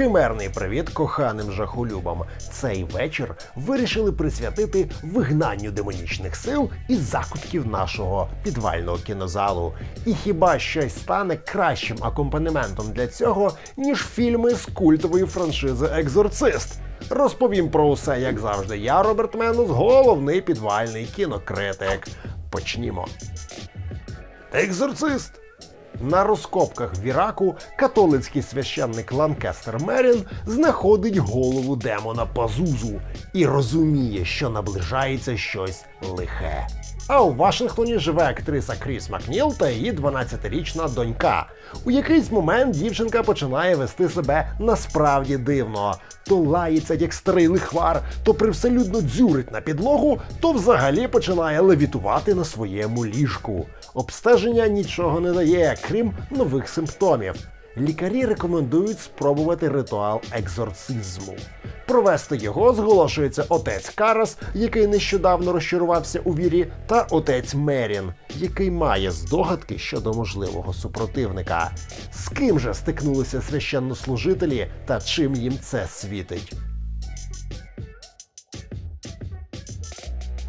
Химерний привіт коханим жахолюбам. Цей вечір вирішили присвятити вигнанню демонічних сил із закутків нашого підвального кінозалу. І хіба щось стане кращим акомпанементом для цього, ніж фільми з культової франшизи Екзорцист? Розповім про усе, як завжди. Я, Роберт Менус, головний підвальний кінокритик. Почнімо. Екзорцист. На розкопках в Іраку католицький священник Ланкестер Мерін знаходить голову демона Пазузу і розуміє, що наближається щось лихе. А у Вашингтоні живе актриса Кріс Макніл та її 12-річна донька. У якийсь момент дівчинка починає вести себе насправді дивно. То лається як старий лихвар, то привселюдно дзюрить на підлогу, то взагалі починає левітувати на своєму ліжку. Обстеження нічого не дає, крім нових симптомів. Лікарі рекомендують спробувати ритуал екзорцизму. Провести його зголошується отець Карас, який нещодавно розчарувався у вірі, та отець Мерін, який має здогадки щодо можливого супротивника. З ким же стикнулися священнослужителі та чим їм це світить?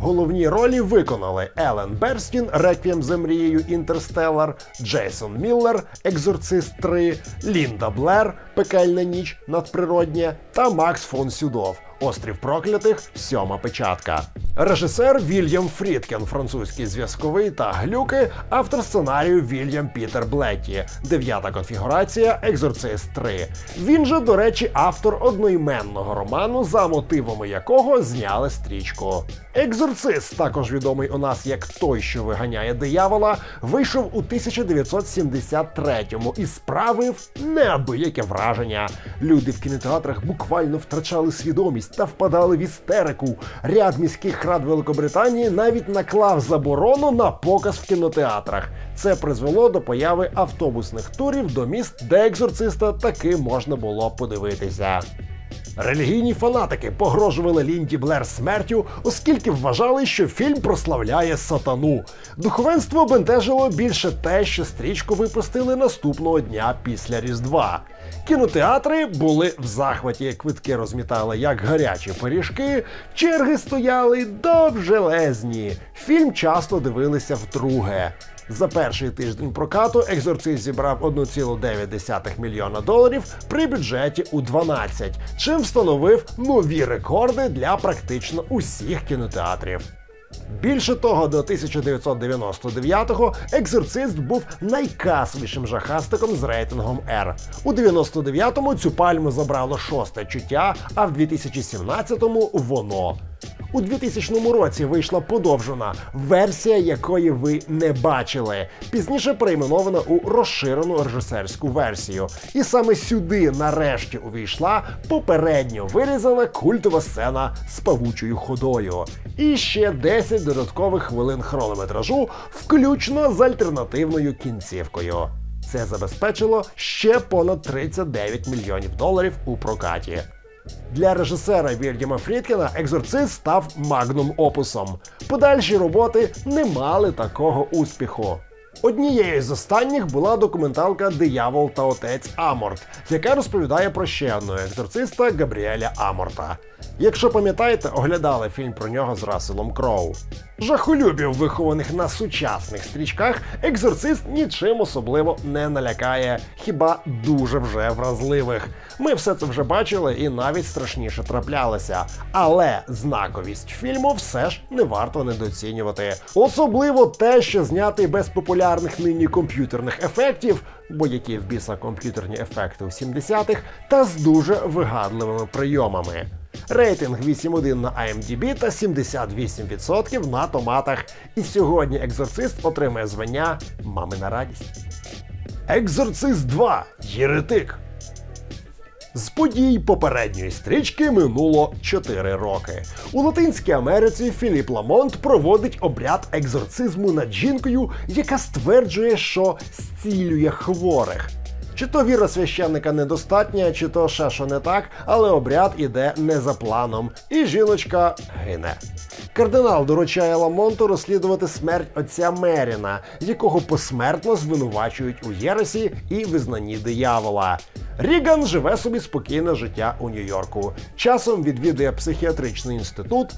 Головні ролі виконали Елен Берстін, Реквієм за мрією Інтерстеллар, Джейсон Міллер, Екзорцист 3, Лінда Блер, Пекельна ніч надприродня та Макс фон Сюдов. Острів проклятих сьома печатка. Режисер Вільям Фрідкен, французький зв'язковий та глюки, автор сценарію Вільям Пітер Блеккі. Дев'ята конфігурація Екзорцист 3. Він же, до речі, автор одноіменного роману, за мотивами якого зняли стрічку. Екзорцист, також відомий у нас як той, що виганяє диявола, вийшов у 1973-му і справив неабияке враження. Люди в кінотеатрах буквально втрачали свідомість та впадали в істерику. Ряд міських рад Великобританії навіть наклав заборону на показ в кінотеатрах. Це призвело до появи автобусних турів до міст, де екзорциста таки можна було подивитися. Релігійні фанатики погрожували Лінді Блер смертю, оскільки вважали, що фільм прославляє сатану. Духовенство бентежило більше те, що стрічку випустили наступного дня після Різдва. Кінотеатри були в захваті, квитки розмітали як гарячі пиріжки, черги стояли довжелезні. Фільм часто дивилися вдруге. За перший тиждень прокату екзорцист зібрав 1,9 мільйона доларів при бюджеті у 12, чим встановив нові рекорди для практично усіх кінотеатрів. Більше того, до 1999-го екзорцист був найкасовішим жахастиком з рейтингом R. У 99-му цю пальму забрало шосте чуття, а в 2017-му воно. У 2000 році вийшла подовжена версія, якої ви не бачили. Пізніше перейменована у розширену режисерську версію. І саме сюди нарешті увійшла попередньо вирізана культова сцена з павучою ходою. І ще 10 додаткових хвилин хронометражу, включно з альтернативною кінцівкою. Це забезпечило ще понад 39 мільйонів доларів у прокаті. Для режисера Вільяма Фрідкена екзорцист став магнум опусом. Подальші роботи не мали такого успіху. Однією з останніх була документалка Диявол та отець Аморт, яка розповідає про ще одного екзорциста Габріеля Аморта. Якщо пам'ятаєте, оглядали фільм про нього з Расселом Кроу. Жахолюбів, вихованих на сучасних стрічках, екзорцист нічим особливо не налякає, хіба дуже вже вразливих. Ми все це вже бачили і навіть страшніше траплялося. Але знаковість фільму все ж не варто недооцінювати. Особливо те, що знятий без популярних нині комп'ютерних ефектів, бо які в біса комп'ютерні ефекти у 70-х, та з дуже вигадливими прийомами. Рейтинг 8.1 на IMDb та 78% на томатах. І сьогодні екзорцист отримує звання Мамина радість. Екзорцист 2. Єретик. З подій попередньої стрічки минуло 4 роки. У Латинській Америці Філіп Ламонт проводить обряд екзорцизму над жінкою, яка стверджує, що зцілює хворих. Чи то віра священника недостатня, чи то ще що не так, але обряд іде не за планом, і жіночка гине. Кардинал доручає Ламонту розслідувати смерть отця Меріна, якого посмертно звинувачують у єресі і визнанні диявола. Ріган живе собі спокійне життя у Нью-Йорку. Часом відвідує психіатричний інститут.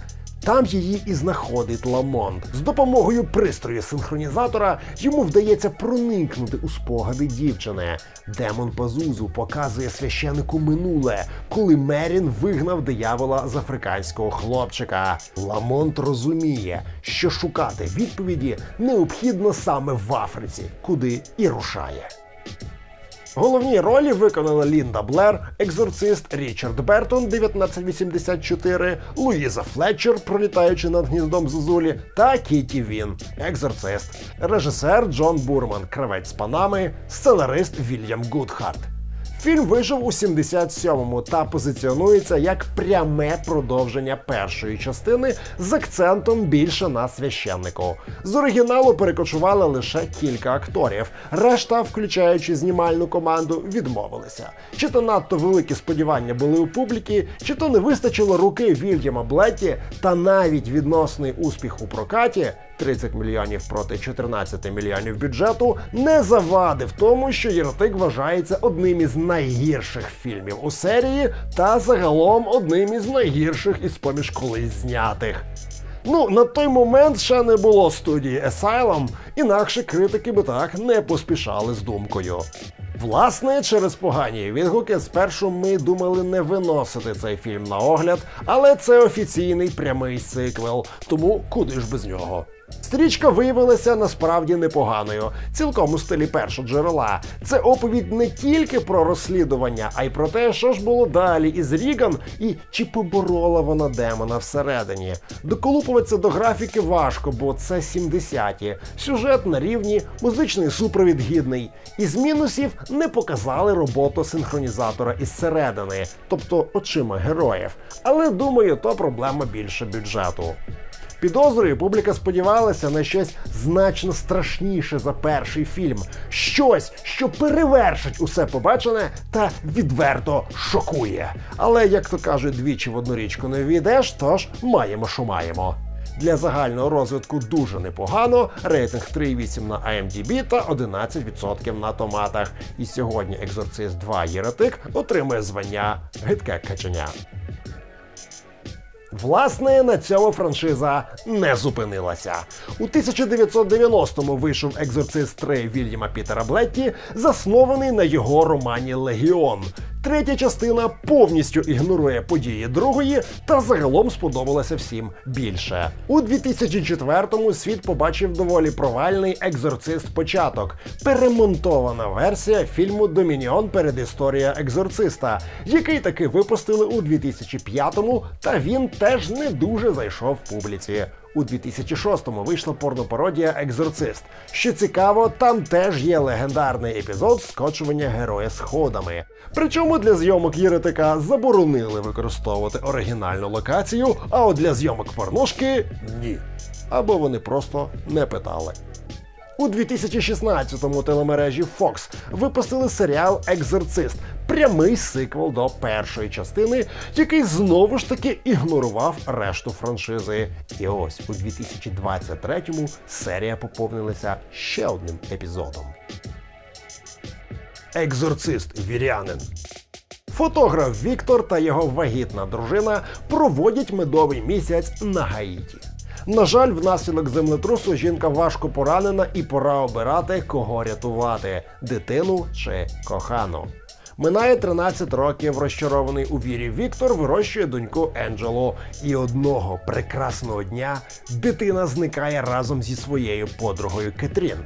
Там її і знаходить Ламонт. З допомогою пристрою синхронізатора йому вдається проникнути у спогади дівчини. Демон Пазузу показує священику минуле, коли Мерін вигнав диявола з африканського хлопчика. Ламонт розуміє, що шукати відповіді необхідно саме в Африці, куди і рушає. Головні ролі виконали Лінда Блер, екзорцист Річард Бертон 1984, Луїза Флетчер, пролітаючи над гніздом Зозулі, та Кіті Він, екзорцист, режисер Джон Бурман, кравець з Панами, сценарист Вільям Гудхарт. Фільм вийшов у 77-му та позиціонується як пряме продовження першої частини з акцентом більше на священнику. З оригіналу перекочували лише кілька акторів. Решта, включаючи знімальну команду, відмовилися. Чи то надто великі сподівання були у публіки, чи то не вистачило руки Вільяма Блетті, та навіть відносний успіх у прокаті 30 мільйонів проти 14 мільйонів бюджету не завадив тому, що Єротик вважається одним із найгірших фільмів у серії та загалом одним із найгірших із поміж колись знятих. Ну, на той момент ще не було студії Asylum, інакше критики би так не поспішали з думкою. Власне, через погані відгуки спершу ми думали не виносити цей фільм на огляд, але це офіційний прямий сиквел, тому куди ж без нього. Стрічка виявилася насправді непоганою, цілком у стилі першого джерела. Це оповідь не тільки про розслідування, а й про те, що ж було далі із Ріган і чи поборола вона демона всередині. Доколупуватися до графіки важко, бо це 70-ті. Сюжет на рівні, музичний супровід гідний. Із мінусів не показали роботу синхронізатора із середини, тобто очима героїв. Але думаю, то проблема більше бюджету. Підозрюю, публіка сподівалася на щось значно страшніше за перший фільм. Щось, що перевершить усе побачене та відверто шокує. Але, як то кажуть, двічі в одну річку не війдеш, тож маємо, що маємо. Для загального розвитку дуже непогано. Рейтинг 3,8 на IMDb та 11% на томатах. І сьогодні Екзорцист 2 Єретик отримує звання Гидке каченя. Власне, на цьому франшиза не зупинилася. У 1990-му вийшов Екзорцист 3 Вільяма Пітера Блетті, заснований на його романі Легіон. Третя частина повністю ігнорує події другої та загалом сподобалася всім більше. У 2004-му світ побачив доволі провальний екзорцист початок, перемонтована версія фільму Домініон Передісторія екзорциста, який таки випустили у 2005-му, та він теж не дуже зайшов публіці. У 2006-му вийшла порнопародія Екзорцист. Що цікаво, там теж є легендарний епізод скочування героя сходами. Причому для зйомок Єретика заборонили використовувати оригінальну локацію, а от для зйомок порнушки ні. Або вони просто не питали. У 2016-му телемережі Fox випустили серіал Екзорцист, прямий сиквел до першої частини, який знову ж таки ігнорував решту франшизи. І ось у 2023-му серія поповнилася ще одним епізодом. Екзорцист вірянин. Фотограф Віктор та його вагітна дружина проводять медовий місяць на Гаїті. На жаль, внаслідок землетрусу жінка важко поранена і пора обирати, кого рятувати дитину чи кохану. Минає 13 років розчарований у вірі Віктор вирощує доньку Енджело. І одного прекрасного дня дитина зникає разом зі своєю подругою Кетрін.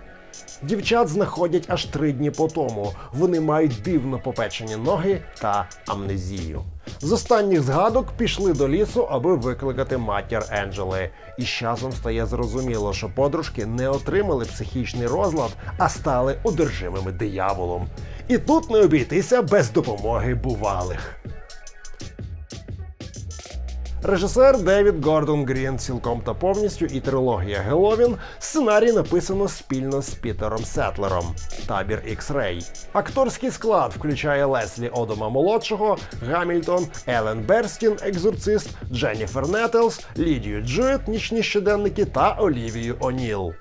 Дівчат знаходять аж три дні по тому. Вони мають дивно попечені ноги та амнезію. З останніх згадок пішли до лісу, аби викликати матір Енджели. І з часом стає зрозуміло, що подружки не отримали психічний розлад, а стали одержимими дияволом. І тут не обійтися без допомоги бувалих. Режисер Девід Гордон Грін цілком та повністю і трилогія Геловін. Сценарій написано спільно з Пітером Сетлером. Табір X-Ray. Акторський склад включає Леслі Одома молодшого, Гамільтон, Елен Берстін, екзорцист, Дженніфер Нетелс, Лідію Джует, нічні щоденники та Олівію Оніл.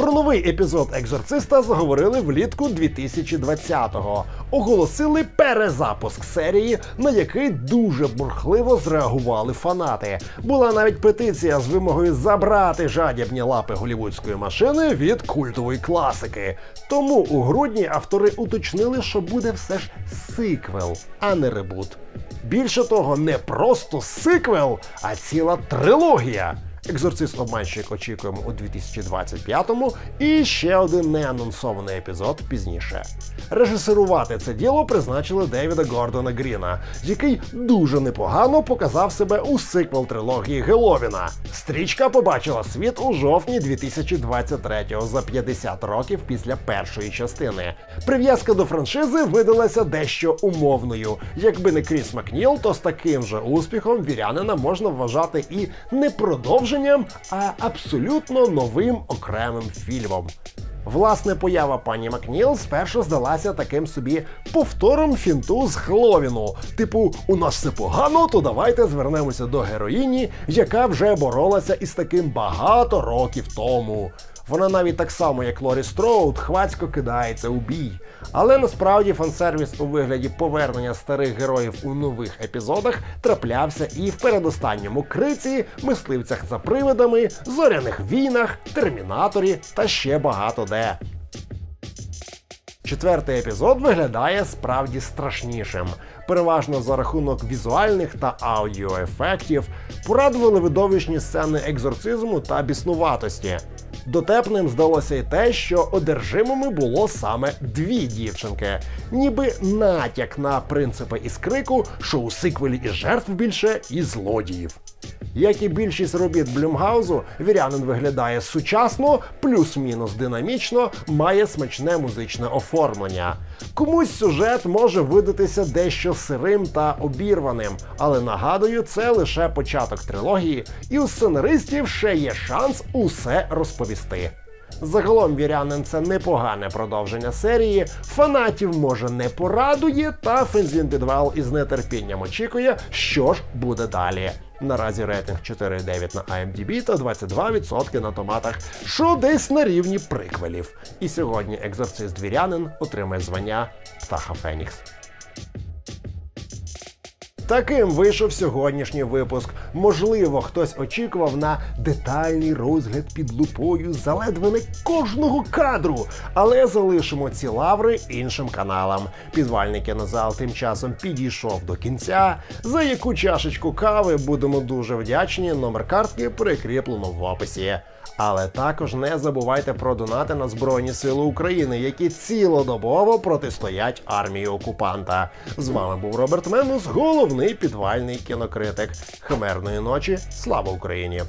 Про новий епізод Екзорциста заговорили влітку 2020-го. Оголосили перезапуск серії, на який дуже бурхливо зреагували фанати. Була навіть петиція з вимогою забрати жадібні лапи голівудської машини від культової класики. Тому у грудні автори уточнили, що буде все ж сиквел, а не ребут. Більше того, не просто сиквел, а ціла трилогія. Екзорцист обманщик очікуємо у 2025-му і ще один неанонсований епізод пізніше. Режисерувати це діло призначили Девіда Гордона Гріна, який дуже непогано показав себе у сиквел трилогії Геловіна. Стрічка побачила світ у жовтні 2023-го за 50 років після першої частини. Прив'язка до франшизи видалася дещо умовною. Якби не Кріс Макніл, то з таким же успіхом вірянина можна вважати і не продовженням, а абсолютно новим окремим фільмом. Власне, поява пані Макніл спершу здалася таким собі повтором фінту з Хловіну. Типу, у нас все погано, то давайте звернемося до героїні, яка вже боролася із таким багато років тому. Вона навіть так само, як Лорі Строуд, хвацько кидається у бій. Але насправді фансервіс у вигляді повернення старих героїв у нових епізодах траплявся і в передостанньому криці, мисливцях за привидами, зоряних війнах, термінаторі та ще багато де. Четвертий епізод виглядає справді страшнішим, переважно за рахунок візуальних та аудіоефектів, порадували видовищні сцени екзорцизму та біснуватості. Дотепним здалося й те, що одержимими було саме дві дівчинки, ніби натяк на принципи із крику, що у сиквелі і жертв більше, і злодіїв. Як і більшість робіт Блюмгаузу, вірянин виглядає сучасно, плюс-мінус динамічно, має смачне музичне оформлення. Комусь сюжет може видатися дещо сирим та обірваним, але нагадую, це лише початок трилогії, і у сценаристів ще є шанс усе розповісти. Загалом вірянин це непогане продовження серії. Фанатів може не порадує, та Фензін Підвал із нетерпінням очікує, що ж буде далі. Наразі рейтинг 4,9 на IMDb та 22% на томатах, що десь на рівні приквелів. І сьогодні екзорцист вірянин отримає звання Птаха Фенікс. Таким вийшов сьогоднішній випуск. Можливо, хтось очікував на детальний розгляд під лупою заледве не кожного кадру, але залишимо ці лаври іншим каналам. Підвальний кінозал тим часом підійшов до кінця. За яку чашечку кави будемо дуже вдячні. Номер картки прикріплено в описі. Але також не забувайте про донати на Збройні Сили України, які цілодобово протистоять армії окупанта. З вами був Роберт Менус, головний підвальний кінокритик. Химерної ночі. Слава Україні!